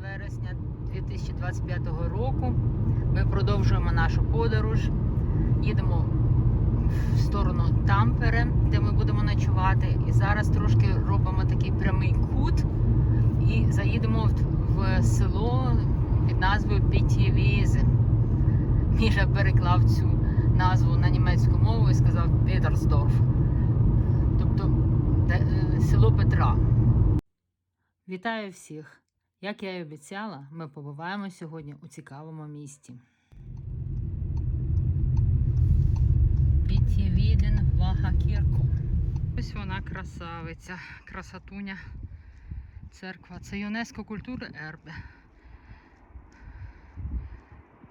вересня 2025 року. Ми продовжуємо нашу подорож. Їдемо в сторону Тампере, де ми будемо ночувати. І зараз трошки робимо такий прямий кут і заїдемо в, село під назвою Пітєвізе. Міша переклав цю назву на німецьку мову і сказав Петерсдорф. Тобто е, село Петра. Вітаю всіх! Як я і обіцяла, ми побуваємо сьогодні у цікавому місті. Пітєвіден Вагакірко. Ось вона красавиця, красотуня церква. Це ЮНЕСКО культури Ербе.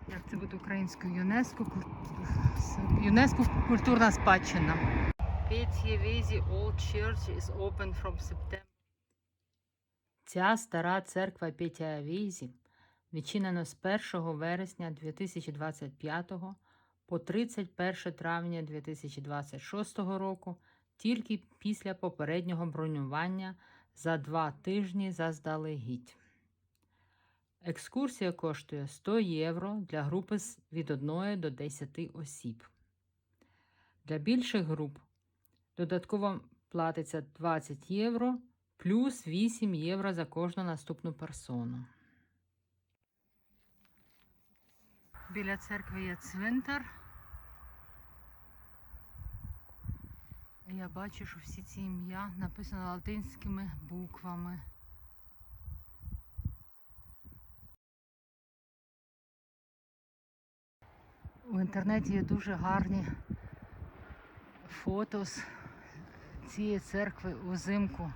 Як це буде українською? ЮНЕСКО, ЮНЕСКО культурна спадщина. Пітєвізі Old Church is open from September. Ця стара церква Петявізі відчинена з 1 вересня 2025 по 31 травня 2026 року тільки після попереднього бронювання за два тижні заздалегідь. Екскурсія коштує 100 євро для групи від 1 до 10 осіб. Для більших груп додатково платиться 20 євро плюс 8 євро за кожну наступну персону. Біля церкви є цвинтар. Я бачу, що всі ці ім'я написано латинськими буквами. У інтернеті є дуже гарні фото з цієї церкви узимку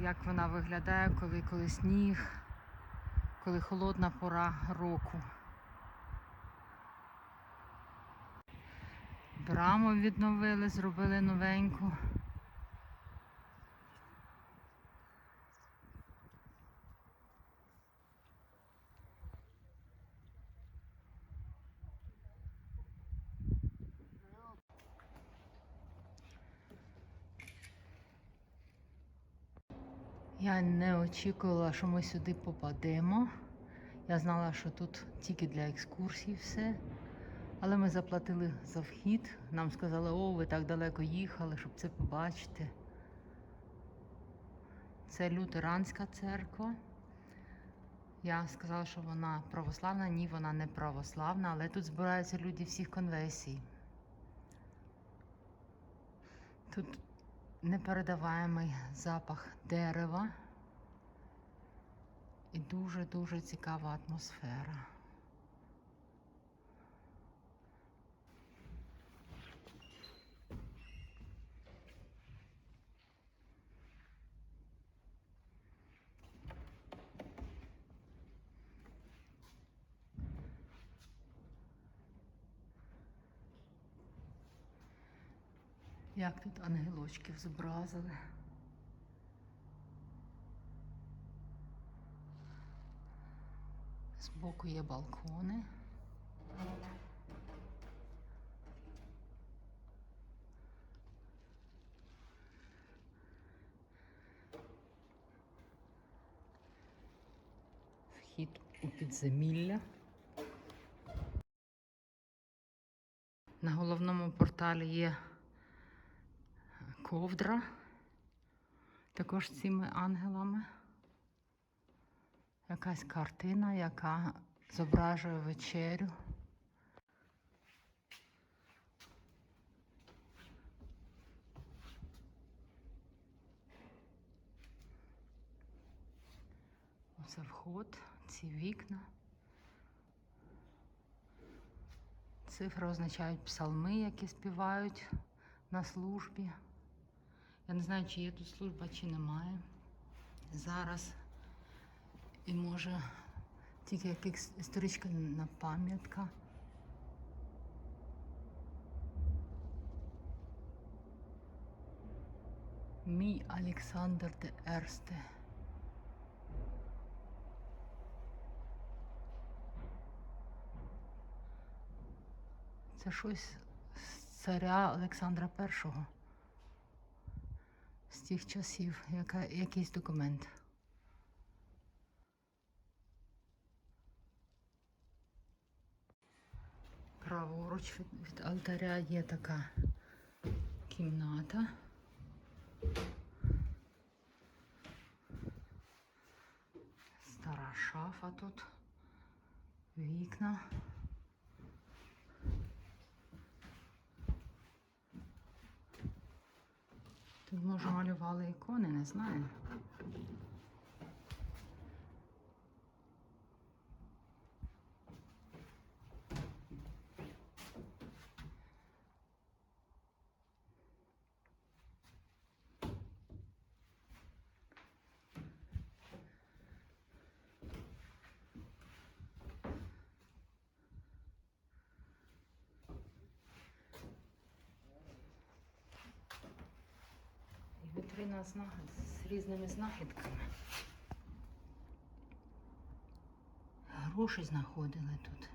як вона виглядає, коли, коли сніг, коли холодна пора року. Браму відновили, зробили новеньку. Я не очікувала, що ми сюди попадемо. Я знала, що тут тільки для екскурсій все. Але ми заплатили за вхід. Нам сказали, о, ви так далеко їхали, щоб це побачити. Це лютеранська церква. Я сказала, що вона православна. Ні, вона не православна, але тут збираються люди всіх конфесій. Тут непередаваємий запах дерева і дуже-дуже цікава атмосфера. Як тут ангелочків зобразили. Збоку є балкони. Вхід у підземілля. На головному порталі є ковдра, також цими ангелами. Якась картина, яка зображує вечерю. Оце вход, ці вікна. Цифри означають псалми, які співають на службі. Я не знаю, чи є тут служба, чи немає. Зараз і може тільки як екс- історична пам'ятка. Мій Олександр де Ерсте. Це щось з царя Олександра І тих часів, яка, якийсь документ. Праворуч від алтаря є така кімната. Стара шафа тут, вікна. Може малювали ікони, не знаю. І вітрина з, різними знахідками. Гроші знаходили тут.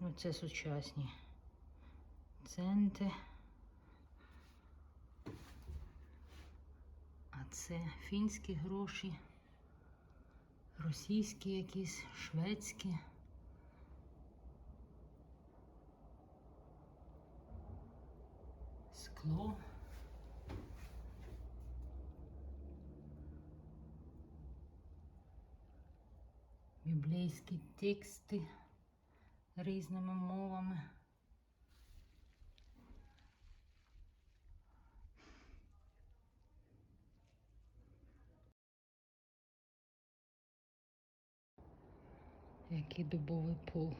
Оце сучасні центи. А це фінські гроші, російські якісь, шведські. Скло. Біблійські тексти різними мовами. Який дубовий пол.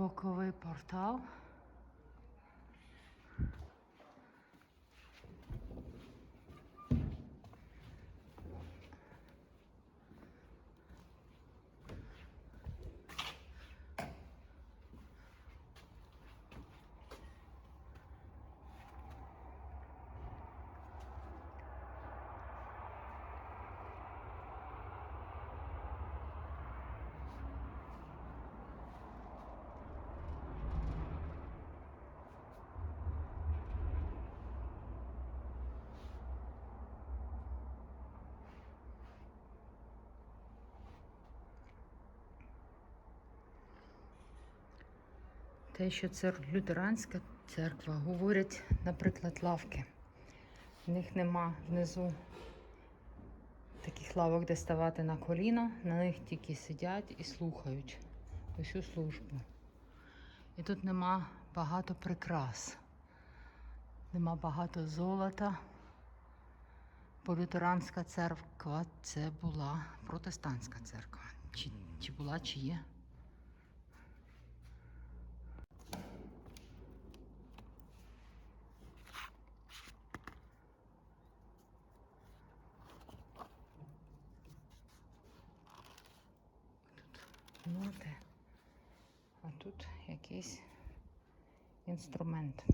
Боковий портал. Те, що це лютеранська церква, говорять, наприклад, лавки. В них нема внизу таких лавок, де ставати на коліна, на них тільки сидять і слухають усю службу. І тут нема багато прикрас, нема багато золота. Бо лютеранська церква це була протестантська церква. Чи, чи була, чи є. Ноти, а тут якийсь інструмент.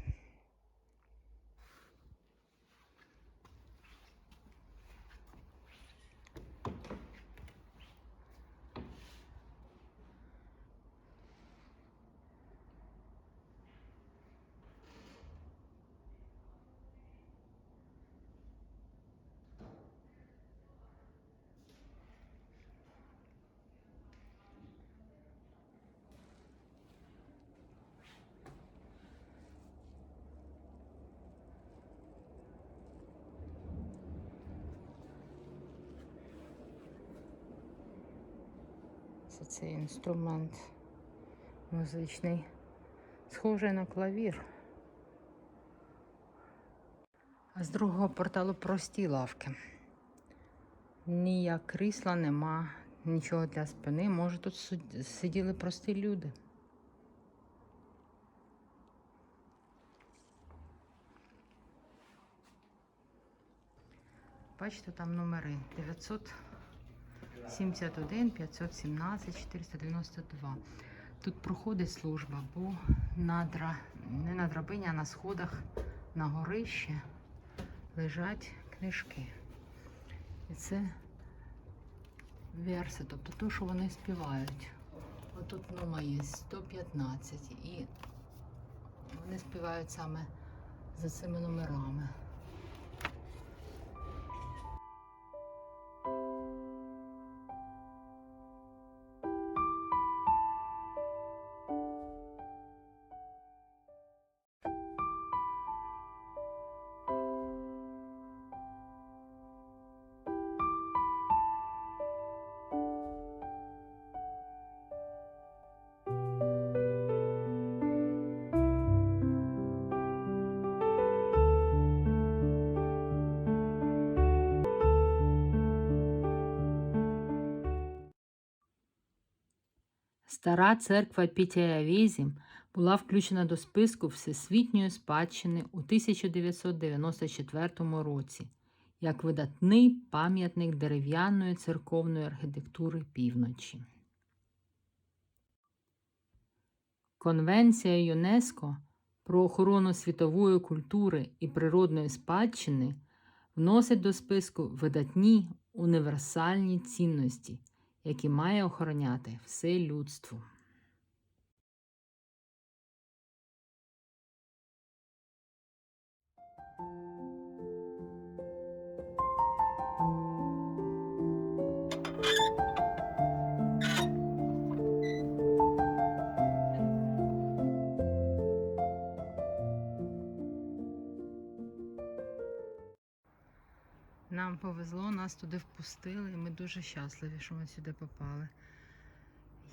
Це цей інструмент музичний, схожий на клавір. А з другого порталу прості лавки. Ніяк крісла нема, нічого для спини. Може тут сиділи прості люди. Бачите, там номери 971, 517, 492. Тут проходить служба, бо на дра... не на драбині, а на сходах на горищі лежать книжки. І це верси, тобто то, що вони співають. Отут нома є 115 і вони співають саме за цими номерами. Стара церква Пітяявізі була включена до списку Всесвітньої спадщини у 1994 році як видатний пам'ятник дерев'яної церковної архітектури півночі. Конвенція ЮНЕСКО про охорону світової культури і природної спадщини вносить до списку видатні універсальні цінності, які має охороняти все людство. Нам повезло, нас туди впустили, і ми дуже щасливі, що ми сюди попали.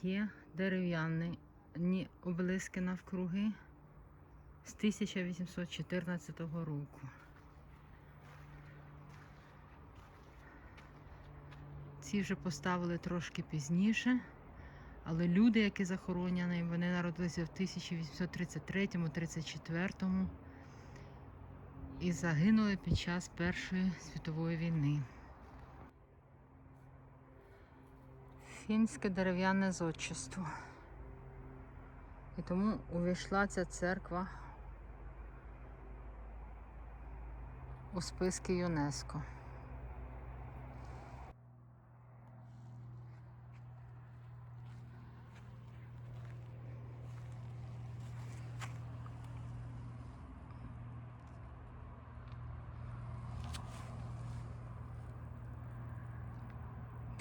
Є дерев'яні ні обелиски навкруги з 1814 року. Ці вже поставили трошки пізніше, але люди, які захоронені, вони народилися в 1833-34 і загинули під час Першої світової війни. Фінське дерев'яне зодчество. І тому увійшла ця церква у списки ЮНЕСКО.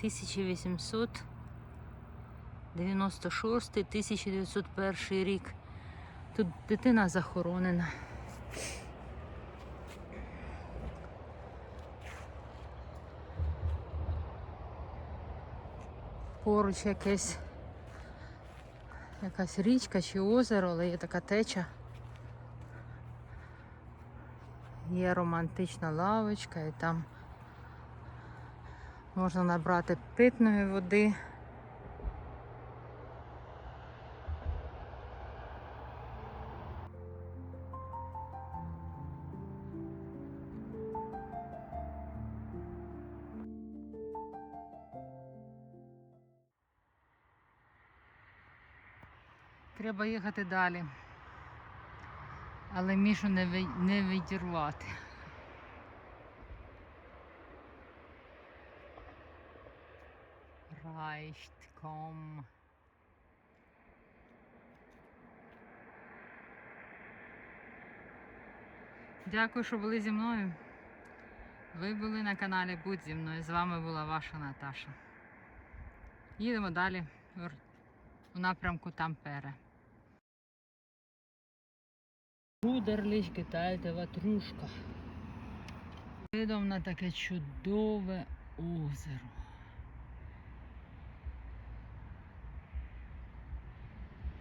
Тисяча вісімсот дев'яносто шостий, 1901 рік. Тут дитина захоронена. Поруч якесь якась річка чи озеро, але є така теча. Є романтична лавочка і там можна набрати питної води. Треба їхати далі. Але Мішу не, ви- відірвати. Reichtkom. Дякую, що були зі мною. Ви були на каналі Будь зі мною. З вами була ваша Наташа. Їдемо далі у напрямку Тампере. Рудерліч китайте ватрушка. Видом на таке чудове озеро.